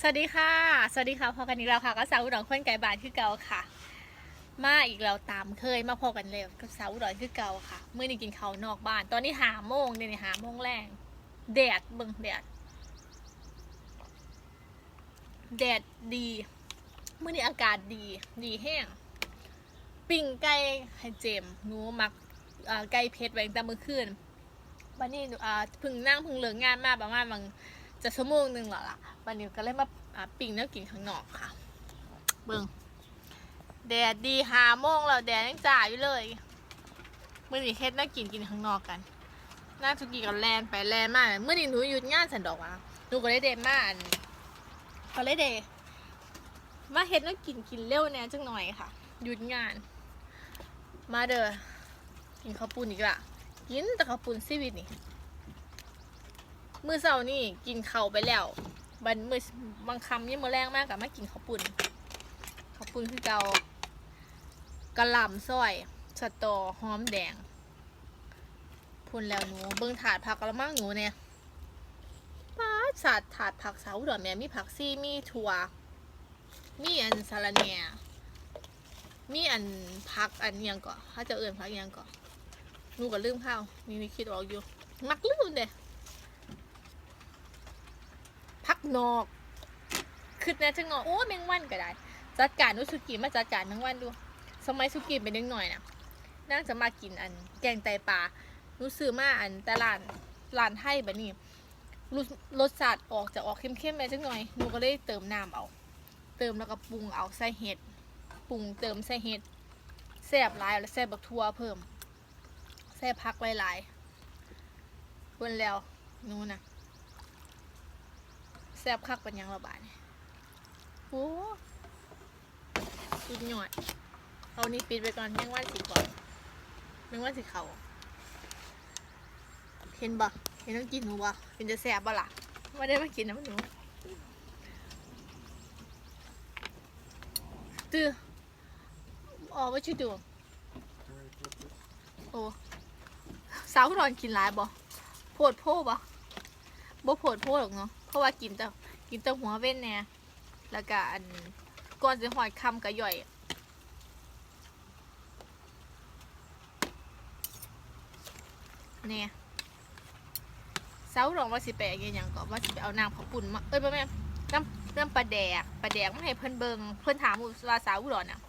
สวัสดีค่ะ สวัสดีค่ะพอกันอีกแล้วค่ะก็สาวอุดรคนไก่บานคือเก่าค่ะ มาอีกแล้วตามเคยมาพอกันเร็วกับสาวอุดรคือเก่าค่ะเมื่อนี้กินเขาวนอกบ้าน ตอนนี้หาโมงเนี่ยหาโมงแรงแดดเบิ่งแดดแดดดีเมื่อนี้อากาศดีดีแห้งปิ้งไก่ให้เจมหนูมักไก่เพชรไว้ตั้งแต่เมื่อคืนวันนี้พึ่งนั่งพึ่งเลิกงานมาประมาณบางจะชั่วโมงหนึ่งแล้วล่ะ วันนี้ก็เลยมาอ่าปิ่งแล้วกินข้างนอกค่ะ เบิ่งแดดดีหาโมงแล้วแดดยังจ่าอยู่เลยมื่อนี้เฮ็ดน่ากินกินข้างนอกกันน่าสุกี้กับแลนไปแลนมากเมื่อนี้หนูหยุดงานสันดอกอะหนูก็เลยเดนมาอันก็เลยเดมาเฮ็ดน่ากินกินเร็วแน่จังหน่อยค่ะ หยุดงาน มาเด้อกินข้าวปุ้นอีกละกินแต่ข้าวปุ้นชีวิตนี่ มื้อเช้านี่กินข้าวไปแล้ว บันมือบางคำยังมื้อแรงมากกับมากินข้าวปุ่นข้าวปุ่นคือเกากระหล่ำซอยสตอหอมแดง พุ่นแล้วหนู เบิ่งถาดผักกระมังหนูเนี่ยป้าสาดถาดผักสาวดอกแม่มีผักซี่มีถั่ว มีอันสาระแหน่มีอันผักอันอิหยังก่อถ้าจะเอื่นผักอิหยังก่อหนูก็ลืมข้าวนี่นี่คิดออกอยู่ มักลืมเด้ พักนอกคือแน่จะงอโอ้แมงวันก็ได้ จัดการนุสุกิมาจัดการแมงวันดู สมัยสุกิเป็นเด็กหน่อยนะนั่งจะมากินอัน แกงไตปลานูซื้อมาอันแต่ร้านร้านไทยแบบนี้รสชาติออกจะออกเข้มๆไปจังหน่อยหนูก็เลยเติมน้ำเอา เติมแล้วก็ปรุงเอาใส่เห็ดปรุงเติมใส่เห็ดแซ่บหลายแล้วแซ่บบักทั่วเพิ่มแซ่บพักหลายๆเพิ่นแล้วนูนะ ซ่บคักเป็นหยังระบาดเนี่ยโอ้สุดยอดเอานี่ปิดไปก่อนแมงวันสีก่อนแมงวันสีเขาเห็นบ่เห็นต้องกินหนูบ่เห็นจะแซ่บบ่ล่ะไม่ได้มากินนะหนูตื้ออ๋อว่าชื่อดูโอ้สาวรอนกินหลายบ่โพดโพบ่บ่โผดโพหรอกเนาะ เพราะว่ากินแต่กินแต่หัวเว้นแน่แล้วก็อันก่อนจะหอยคำกะย่อยเนี่ยเสาหลองว่าสิไปอะไรอย่างก่อนว่าสิไปเอานางผักปุ่นมาเอ้ยบ่แม่น้ำน้ำปลาแดกปลาแดกไมาให้เพิ่อนเบิงเพิ่อนถามว่าสาวอุดรน่ะ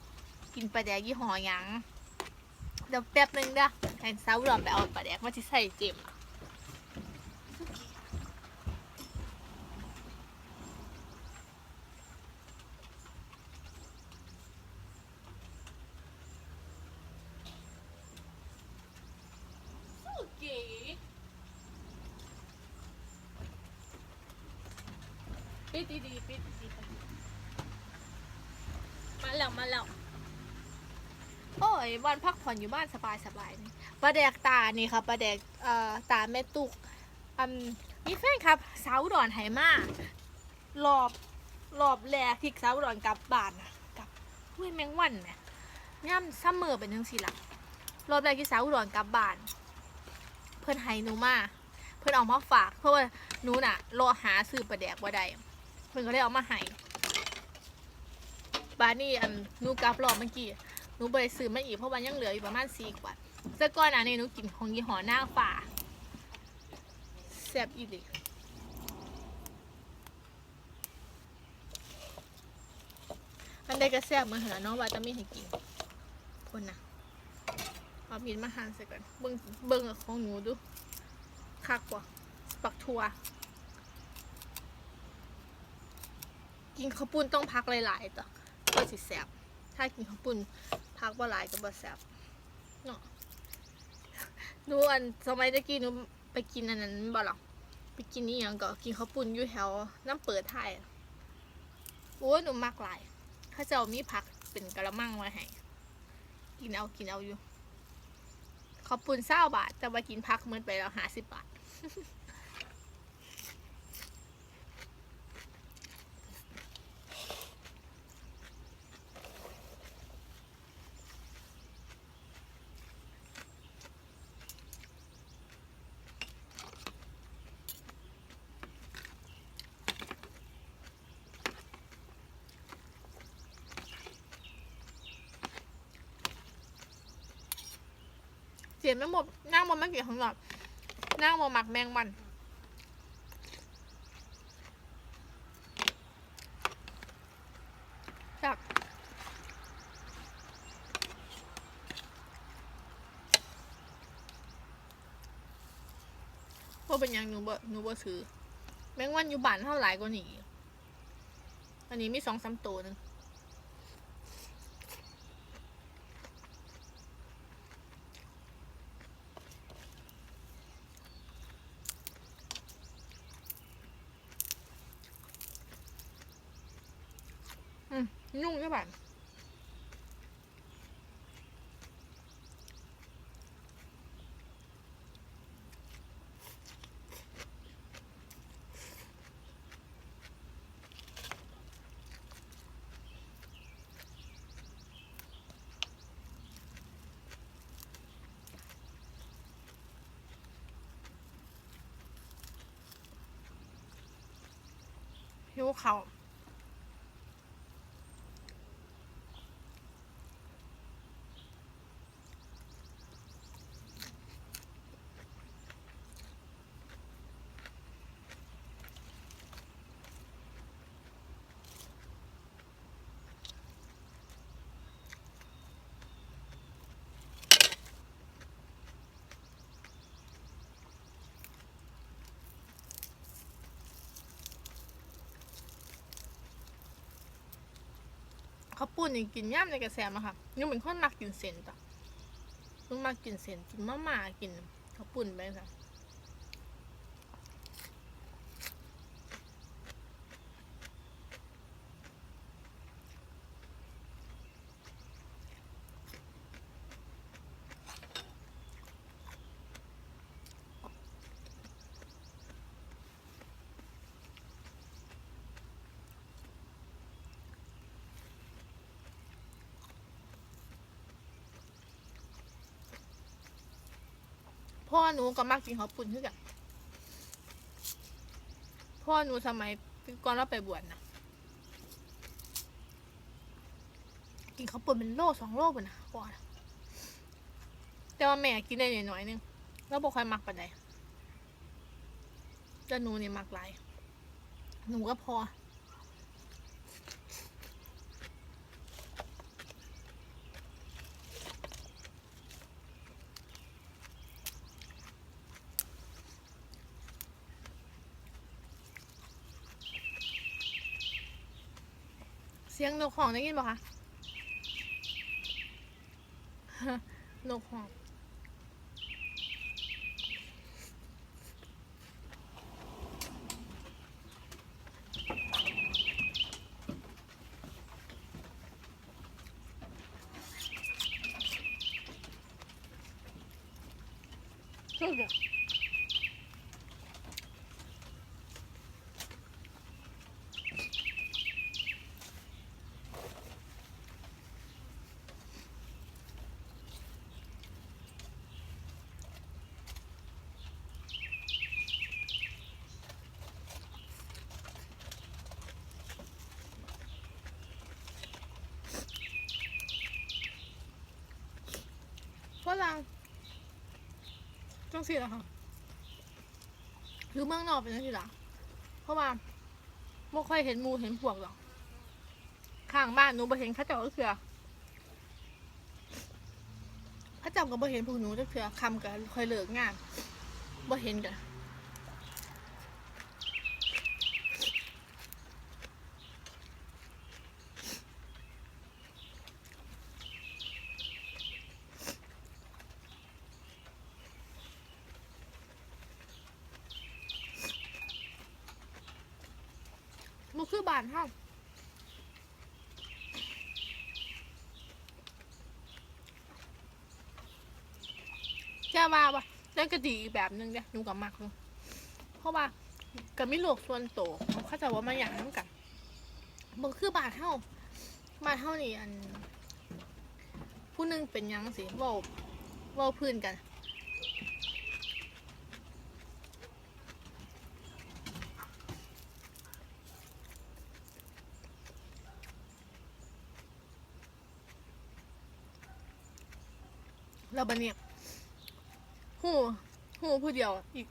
กินปลาแดกยี่ห้อยังเดี๋ยวแป๊บนึงเด้อให้สาวอุดรไปเอาปลาแดกมาที่ใส่เจมอะ เคปิดดีๆปิดดีๆมาแล้วมาแล้วโอ้ยวันพักผ่อนอยู่บ้านสบายสบายนี่ปลาแดกตานี่ค่ะปลาแดกเอ่อตาแม่ตุกอืมมีแฟนครับสาวดอนไหมารอบรอบแรกที่สาวดอนกลับบ้านนะกลับห้ยแมงวันเนี่ยย่ำซัมเมอร์เป็นจังสิล่ะรอบแรกที่สาวดอนกลับบ้าน พื่อนให้หนูมาเพื่อนเอามาฝาก เพราะว่าหนูน่ะรอหาซื้อปลาแดกบ่ได้เพื่อนก็เลยเอามาให้บานี่อันหนูกลับรอบเมื่อกี้หนูไปซื้อมาอีกเพราะว่ายังเหลืออยู่ประมาณสี่ขวดแต่ก่อนอันนี้หนูกินของยี่ห้อหน้าฝ่าแซ่บอีหลีอันใดก็แซ่บเหมือนเหรอเนาะว่าจะมีให้กินคนน่ะ เอามีดมาหั่นใส่กันเบิ่งเบิ่งของหนูดูคักกว่าปักทัว กินข้าวปุ้นต้องพักหลายๆต่อเพื่อสิแสบถ้ากินข้าวปุ้นพักบ่หลายก็บ่แสบเนาะหนูอันสมัยตะกี้หนูไปกินอันนั้นบ่หรอกไปกินนี่ยังก็กินข้าวปุ้นอยู่แถวน้ำเปิดไทยโอ้หนูมักหลายเขาเจ้ามีผักเป็นกระมังไว้ให้กินเอากินเอาอยู่ ขอบคุณเศร้าบาท แต่ว่ากินพักเมื่อไปแล้วหาสิบบาท จมส์ไม่หมดนั่งบนไม่กี่ของหลอดนั่งบนหมักแมงมันจับพวกเป็นยังหนูบ่หนูบ่ซื้อแมงวันอยู่บ้านเท่าหลายกว่านี้ อันนี้มีสองสามตัวหนึง อืมยุ่งใช่ป่ะหิวเขา ปุ่นนี่กินย่ำในกระแสมาค่ะยังเป็นคนมักกินเส้นต่อลุงมากกินเส้นกินมะม่ากินข้าวปุ่นไปค่ะ พ่อหนูก็มักกินข้าวปุ้นคือกันพ่อหนูสมัยก่อนเราไปบวชนะกินข้าวปุ้นเป็นโลสองโลปุ่นนะพ่อน่ะแต่ว่าแม่กินได้หน่อยๆนึงแล้วบอกใครมักปานใดแต่หนูนี่มักหลายหนูก็พอ สียงนกของได้ยินปะคะ นกของ ลังจังสิล่ะค่ะหรือเมืองนอกเป็นจังสิล่ะเพราะว่าไม่ค่อยเห็นมูเห็นพวกหรอกข้างบ้านหนูบ่เห็นข้าเจ้าก็เถื่อข้าเจ้าก็บ่เห็นพวกหนูจักเถื่อคำกับค่อยเลิกงานบ่เห็นกัน มันคือบานเฮาแค่ว่าว่านั่ก็ดีอีกแบบนึงเด้หนูกับมักเลยเพราะว่าก็มีโลกส่วนโตวเขาใจว่ามาอย่างนั้นกันมันคือบานเฮาบานเฮานี่อัน ผู้หนึงเป็นหยังสิเว้าเว้าพื้นกัน แล้วบันเนี่ยหูหูผู้เดียว อีก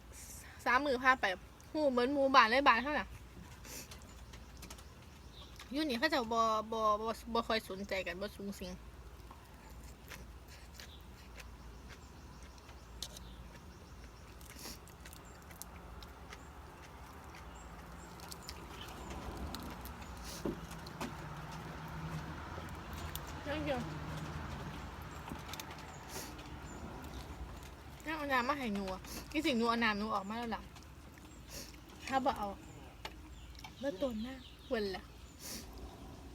สามมือพาไปหูเหมือนหมูบานเลยบานเท่านั้นยูนี่เขาจะบอบอบอบอคอยสนใจกันบอสูงสิงยังเดียวน่า เอาน้ำมาให้หนูอะนี่สิ่งหนูเอาน้ำหนูออกมาแล้วล่ะถ้าบ่เอาเมื่อตัวหน้าเวนละ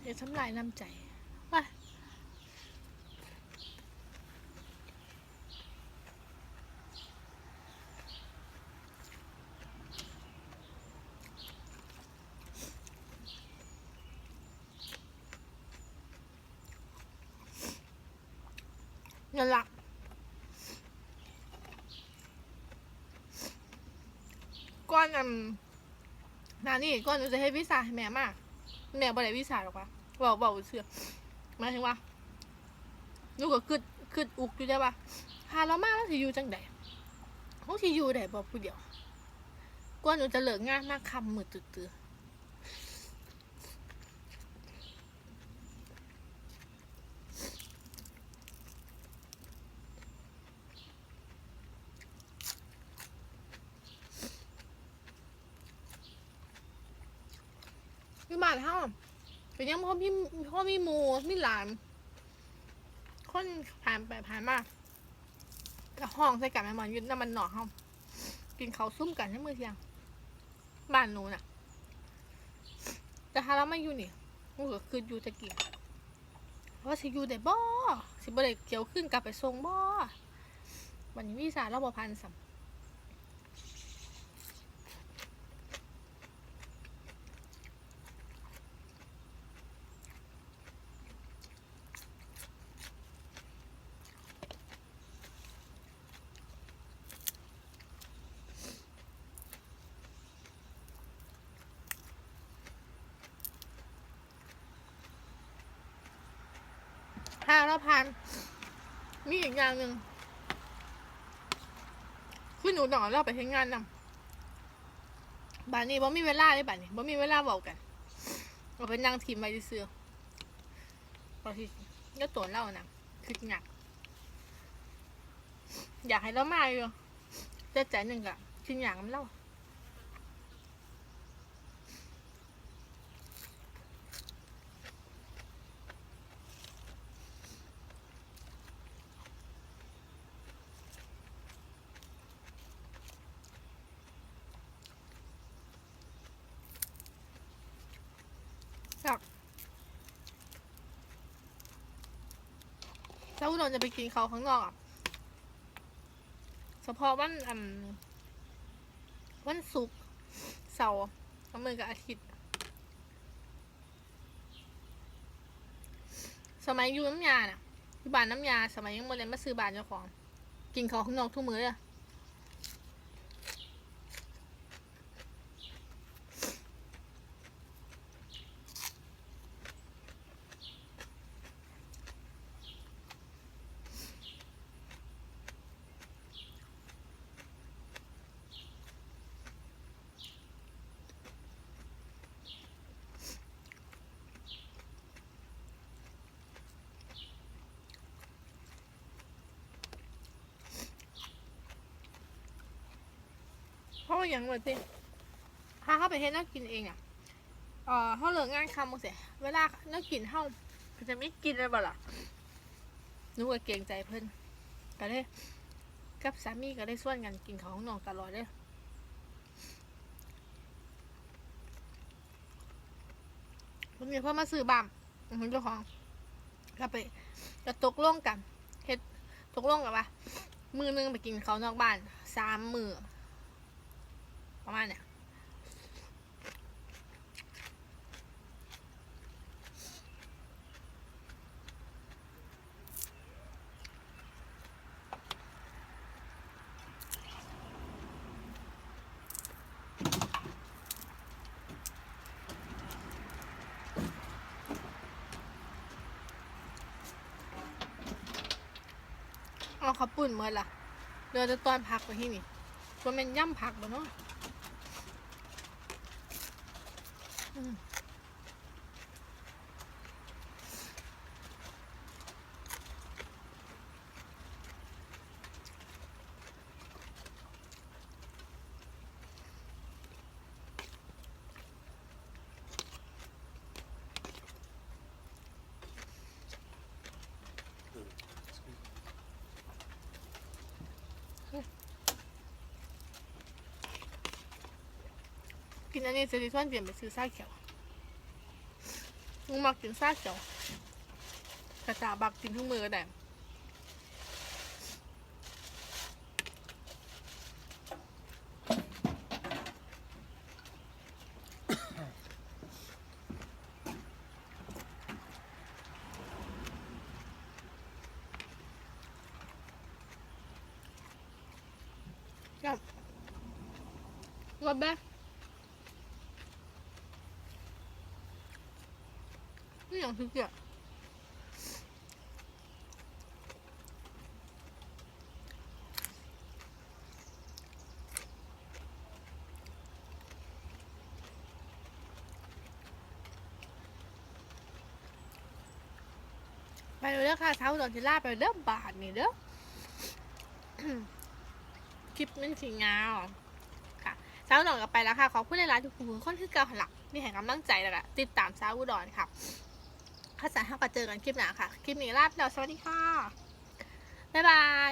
เดี๋ยวทำลายน้ำใจไปเงินละ ก้อนอันนานี่ก้อนหนูจะให้วิสาให้แม่มาก แม่บ่ได้วิสาหรอกวะบอกบอกเชื่อหมายถึงว่าหนูก็คืดคืดอุกอยู่ได้ปะหาเรามากแล้วสิอยู่จังไดเขาสิอยู่ได้บอกผู้เดียวก้อนหนูจะเลิกงานมากคำมือตื้อานเฮาเป็ยังพ่อพี่พ่อมีหมูมีหลาน คนผ่านไปผ่านมาแล้วห้องใส่กันม่หมอนยืนน้ำมันหนอกเฮากินเขาซุ่มกันใช่มือเที่ยงบ้านหนูน่ะ แต่ถ้าเราไม่อยู่นี่มันก็คืออยู่จะกินว่าสิอยู่ได้บ่สิบ่ได้เกี่ยวขึ้นกลับไปส่งบ่วันนี้วิสาเราบ่พันสัมถ้าเราพันมีอี กอย่างหนึ่งคือหนูหนองเราไปทำงานนำบ้านนี้บ่มีเวลาเลยบ้านนี้บ่มีเวลาเว้ากันเราไปนั่งทีมไปซื้อพอที่ก็ตัวเรานะคือหนัก อยากให้เรามาอยู่แต่ใจหนึ่งอะคืออยากมันเล่า ถ้าจะไปกินเขาข้างนอกอะเฉพาะวันอืมวันศุกร์เสาร์วันมือกับอาทิตย์ สมัยอยู่น้ำยาน่ะอยู่บ้านน้ำยา สมัยยังโมเรียนมาซื้อบ้านเจ้าของ กินเขาข้างนอกทุกมื้อเลย เพราะว่าอย่างว่าสิถ้าเข้าไปเฮ็ดน่ากินเองอะเออเขาเลิกงานคำมึงเสียเวลาน่ากินเฮาก็จะไม่กินเลยบ่ล่ะนูก็เกรงใจเพิ่นก็เลยกับสามีก็ได้ส่วนกันกินของน้องตลอดเลยวันนี้เพิ่นมาซื้อบ้ามมันเจ้าของก็ไปก็ตกลงกันเฮ็ดตกลงกันว่ามือหนึงไปกินเขาวนอกบ้านสามมือ ประมาณเนี้ยเอาข้าวปุ่นเมื่อละเดี๋ยวจะตอนพักไปที่นี่ตัว่ามันย่ำพักบ่เนาะ อื กินอันนี้จะดีส่วนเปลี่ยนไปซื้อซาเขียวมึงมักกินซาเขียวกระตาบักกินทุกมือก็ได้ อย่างที่เกียจไปเลยเด้อค่ะเช้าตอนที่ล่าไปเด้อบาทนี่เด้อคลิปมันสีงาวค่ะเช้าหน่อยก็ไปแล้วค่ะ ขอบคุณในร้านทุกคนคนที่เก่าหันหลักนี่แห่งกำลังใจแล้วก็ติดตามเช้าอุดรค่ะ ข้าสารห้ากับเจอกันคลิปหน้าค่ะ คลิปนี้ลาไปแล้วสวัสดีค่ะ บ๊ายบาย